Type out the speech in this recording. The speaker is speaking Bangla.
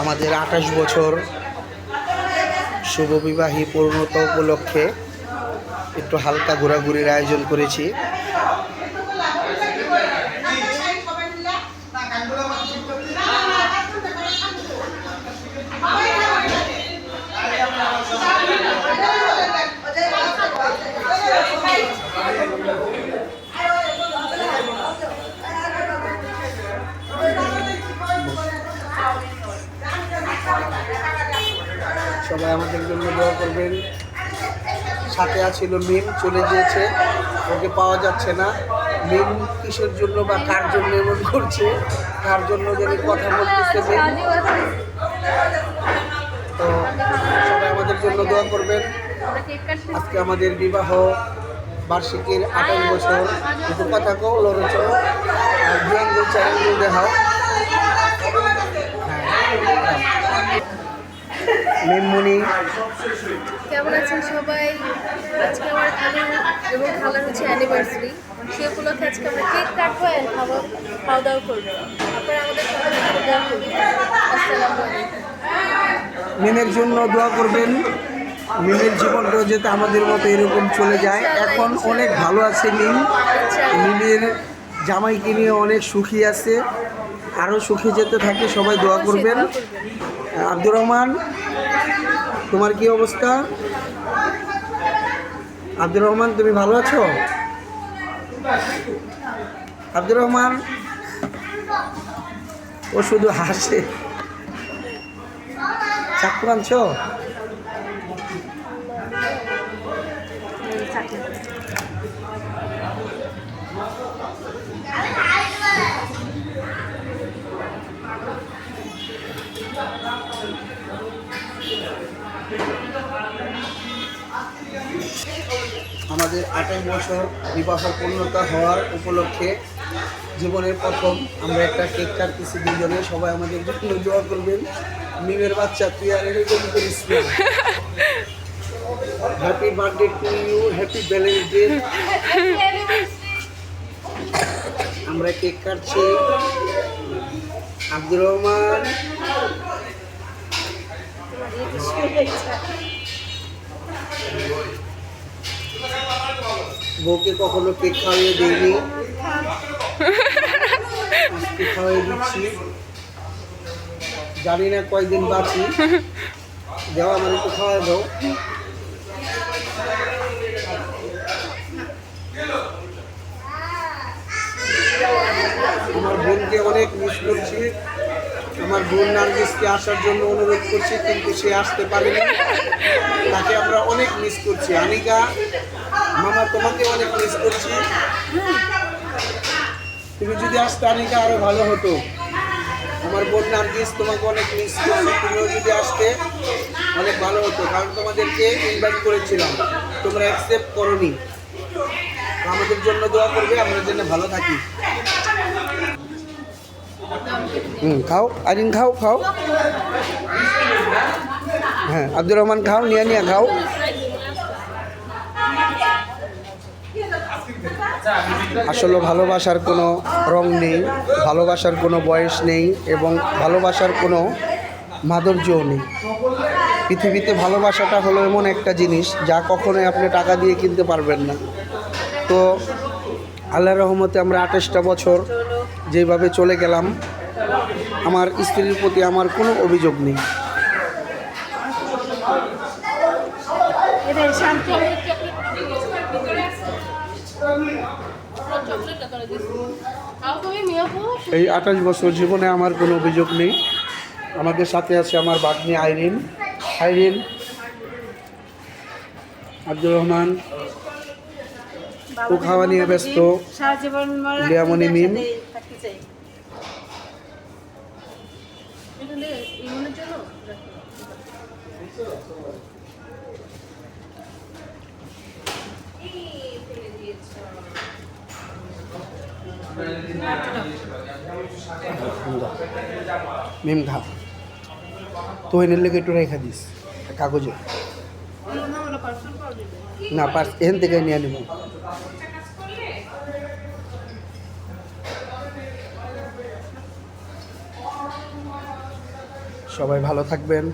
আমাদের আঠাশ বছর শুভবিবাহী পূর্ণতা উপলক্ষে একটু হালকা ঘোরাঘুরির আয়োজন করেছি। সবাই আমাদের জন্য দোয়া করবেন। সাথে আছিল মিম, চলে গিয়েছে। ওকে পাওয়া যাচ্ছে না। মিম কিসের জন্য বা কার জন্য এমন করছে? কার জন্য যেন কথা বলতেছে তো সবাই আমাদের জন্য দোয়া করবেন। আজকে আমাদের বিবাহ বার্ষিকীর আঠাশ বছর। একটু কথা কো লড়ে চলো আর চ্যানেল দেখাও। হ্যাঁ। মিমমুনি কেমন আছেন সবাই? আজকে আমার খালু এবং খালার হচ্ছে অ্যানিভার্সারি সে উপলক্ষে আজকে আমরা কেক কাটবো আর খাওয়া খাওয়া দাওয়া করব। আপনারা আমাদের জন্য দোয়া করবেন। আসসালামু জন্য দোয়া করবেন। মিমের জীবনটাও যাতে আমাদের মতো এরকম চলে যায়। এখন অনেক ভালো আছে মিম। মিমের জামাইকে নিয়ে অনেক সুখী আছে। আরও সুখী যেতে থাকে সবাই দোয়া করবেন। আব্দুর রহমান তোমার কি অবস্থা? আব্দুর রহমান তুমি ভালো আছো? আব্দুর রহমান ও শুধু হাসে। চাকু আনছো? আমাদের আঠাশ বছর বিবাহ পূর্ণতা হওয়ার উপলক্ষে জীবনের প্রথম আমরা একটা কেক কাটতেছি দুজনে সবাই আমাদের জন্য দোয়া করবেন। মিমের বাচ্চা, তুই আর happy birthday to you happy balance day আমরা কেক কাটছি। আব্দুর রহমান। বউকে কখনো কেক খাওয়িয়ে দিইনি আজকে খাওয়াই দিচ্ছি। জানি না কয়দিন বাঁচি যাও আমার একটু খাওয়া দাও। আমার বোনকে অনেক মিস করছি। আমার বোন নার্গিসকে আসার জন্য অনুরোধ করছি, কিন্তু সে আসতে পারেনি। তাকে আমরা অনেক মিস করছি। আনিকা মামা, তোমাকে অনেক মিস করছি। তুমি যদি আসতে আনিকা আরও ভালো হতো। আমার বোন নার্গিস তোমাকে অনেক মিস করছি, তুমিও যদি আসতে অনেক ভালো হতো। কারণ তোমাদেরকে ইনভাইট করেছিলাম। তোমরা অ্যাকসেপ্ট করনি। আমাদের জন্য দোয়া করবে, আমরা যেন ভালো থাকি। হুম, খাও। আরিন, খাও খাও। হ্যাঁ আব্দুর রহমান, খাও। নিয়ে নিয়ে, খাও। আসলে ভালোবাসার কোনো রং নেই, ভালোবাসার কোনো বয়স নেই এবং ভালোবাসার কোনো মাধুর্যও নেই। পৃথিবীতে ভালোবাসাটা হলো এমন একটা জিনিস যা কখনোই আপনি টাকা দিয়ে কিনতে পারবেন না। তো আল্লাহ রহমতে আমরা আঠাশটা বছর যেভাবে চলে গেলাম, আমার স্ত্রীর প্রতি আমার কোনো অভিযোগ নেই। এই আঠাশ বছর জীবনে আমার কোনো অভিযোগ নেই। আমাদের সাথে আছে আমার বাগ্নি আইরিন। আইরিন আব্দুর রহমান ও খাওয়া নিয়ে ব্যস্ত জীবন মিম। জন্য? মিম খা তো এনের লেগে একটু রেখে দিস, কাগজে। না, পার্স এখান থেকে নিয়ে নেব। সবাই ভালো থাকবেন।